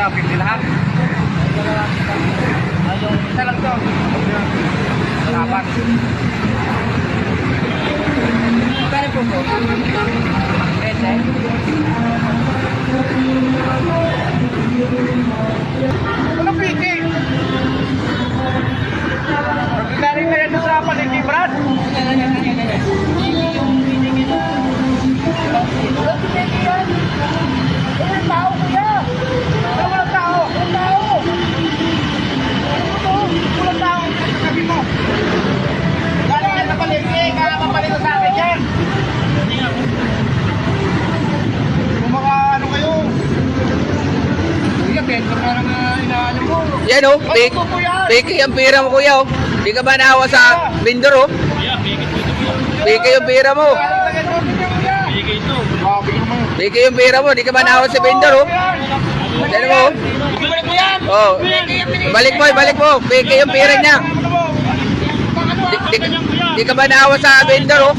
hanapin din lahat. Ay, yung isa lang to. Dapat. Magkano po po? 20. Kuya, bento ka na nga inaano mo. Yan oh, Ano fake, po po yan? fake yung pira mo kuya oh. Di ka ba naawa sa vendor oh? Fake yung pira mo. Kuya. Grabe naman. Fake yung pira mo, di ka ba naawa sa vendor oh? Yan mo oh. Ibalik mo yan. Oh. Balik mo, balik mo. Fake yung pira niya. Di, di, di ka ba naawa sa vendor oh?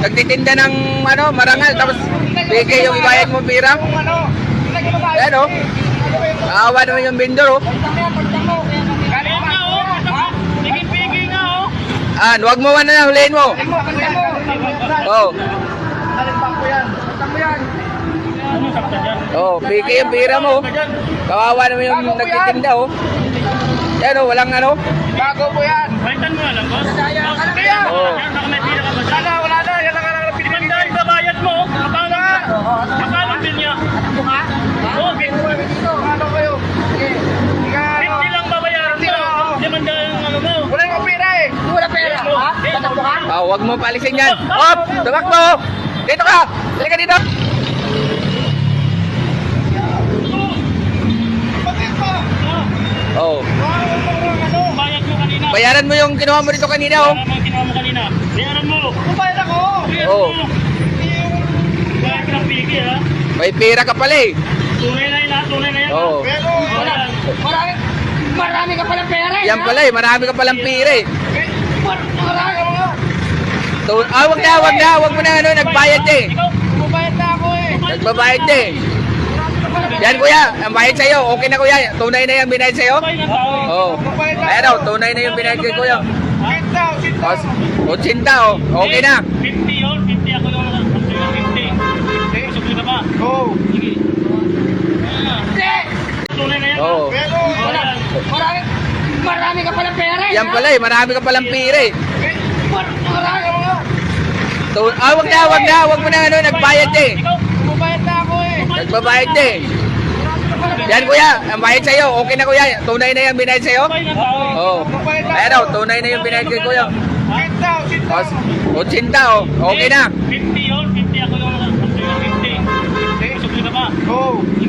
Nagtitinda ng ano, marangal tapos fake yung ibayad mo pira. Ano? Yan oh. Naawa naman yung vendor oh. Ah, wag mo man na huliin mo. Oh. Yan. Saktan mo yan. Oh, fake yung pira mo. Kawawa naman yung nagtitinda oh. Yan oh, walang ano. Bago po yan. Balitan mo alam ko. Kaya ka na kaya. Oh. Ah, wag mo palisin yan. Op, tumakbo. Dito ka. Dali ka dito. Oh. Bayad mo kanina. Bayaran mo yung kinuha mo dito kanina oh. Bayaran mo ang ginawa mo kanina. Bayaran mo. Kumpayad ako. Bayaran Oo. mo. Bayad ka ng pigi ha. May pira ka pala eh. Tunay na yun ha. Tunay na yan. ha? Oh. Pero, wala. Marami, marami ka palang pera eh. Yan pala eh, marami ka palang pira eh. Eh, mar- Marami. So, ah, wag na, wag na, wag mo na ano, nagbayad eh. Ikaw, Kumpayad na ako eh. Nagbabayad na eh. Yan kuya, ang bayad sa'yo. Okay na kuya. Tunay na yung binayad sa'yo? Oo. Oh. Ayan oh, tunay na yung binayad kay kuya. O, 80 oh. Okay na. 50 yun. 50 ako yung ako yung 50. Gusto ka ba? Go. Sige. Ah, Hindi. Tunay na yan. Oo. Pero, wala. Marami, marami ka palang pera eh. Yan pala eh, marami ka palang pira eh. Eh, mar- Marami So, ah, wag na, wag na, wag mo na ano, nagbayad eh. Ikaw, Kumpayad na ako eh. Nagbabayad na eh. Yan kuya, ang bayad sa'yo. Okay na kuya. Tunay na yung binayad sa'yo? Oo. Oh. Ayan oh, tunay na yung binayad kay kuya. Down. O, 80 oh. Okay na. 50 yun. 50 ako yung ako yung 50. Gusto ba? Go. Sige. Ah, Hindi.